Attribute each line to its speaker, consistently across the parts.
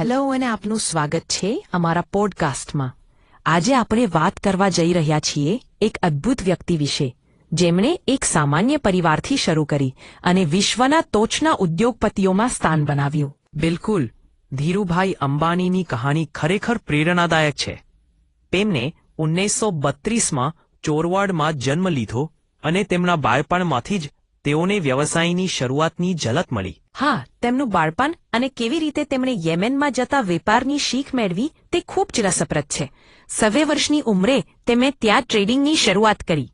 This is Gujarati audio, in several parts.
Speaker 1: હેલો અને આપનું સ્વાગત છે અમારા પોડકાસ્ટમાં. આજે આપણે વાત કરવા જઈ રહ્યા છીએ એક અદ્ભુત વ્યક્તિ વિશે, જેમણે એક સામાન્ય પરિવારથી શરૂ કરી અને વિશ્વના ટોચના ઉદ્યોગપતિઓમાં સ્થાન બનાવ્યું.
Speaker 2: બિલકુલ. ધીરુભાઈ અંબાણીની કહાની ખરેખર પ્રેરણાદાયક છે. તેમને ઓગણીસો બત્રીસમાં ચોરવાડમાં જન્મ લીધો અને તેમના બાળપણમાંથી જ તેઓને વ્યવસાયની શરૂઆતની ઝલક મળી.
Speaker 1: હા, તેમનું બાળપણ અને કેવી રીતે તેમણે યેમેનમાં જતા વેપારની શીખ મેળવી તે ખૂબ જ રસપ્રદ છે. સવે વર્ષની ઉંમરે તેમણે ત્યાં ટ્રેડિંગની શરૂઆત કરી.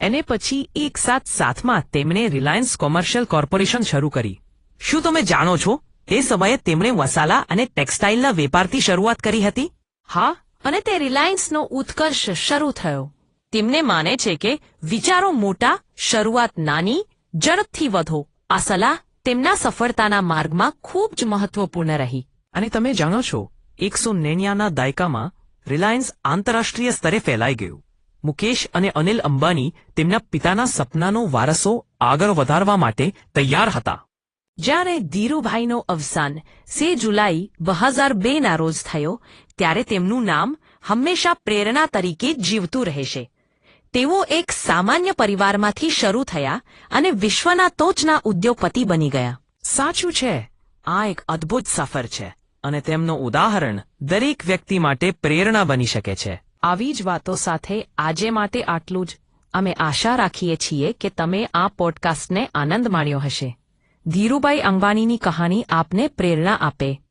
Speaker 2: એને પછી એક સાથ સાથમાં તેમણે રિલાયન્સ કોમર્શિયલ કોર્પોરેશન શરૂ કરી. શું તમે જાણો છો તે સમયે તેમણે મસાલા અને ટેક્સટાઇલના વેપારથી શરૂઆત કરી હતી?
Speaker 1: હા, અને તે રિલાયન્સનો ઉત્કર્ષ શરૂ થયો. તેમને માને છે કે વિચારો મોટા, શરૂઆત નાની, ઝડપથી વધો. આ સલાહ તેમના સફળતાના માર્ગમાં ખૂબ જ મહત્વપૂર્ણ રહી.
Speaker 2: અને તમે જાણો છો એકસો નેન્યાના દાયકામાં રિલાયન્સ આંતરરાષ્ટ્રીય સ્તરે ફેલાઈ ગયું. મુકેશ અને અનિલ અંબાણી તેમના પિતાના સપનાનો વારસો આગળ વધારવા માટે તૈયાર હતા.
Speaker 1: જ્યારે ધીરુભાઈનો અવસાન સે જુલાઈ બે હજાર બેના રોજ થયો ત્યારે તેમનું નામ હંમેશા પ્રેરણા તરીકે જીવતું રહેશે. તેઓ એક સામાન્ય પરિવારમાંથી શરૂ થયા અને વિશ્વના ટોચના ઉદ્યોગપતિ બની ગયા.
Speaker 2: સાચું છે. આ એક અદ્ભુત સફર છે અને તેમનું ઉદાહરણ દરેક વ્યક્તિ માટે પ્રેરણા બની શકે છે.
Speaker 1: આવી જ વાતો સાથે આજે માટે આટલું જ. અમે આશા રાખીએ છીએ કે તમે આ પોડકાસ્ટને આનંદ માણ્યો હશે. ધીરુભાઈ અંબાણીની કહાની આપને પ્રેરણા આપે.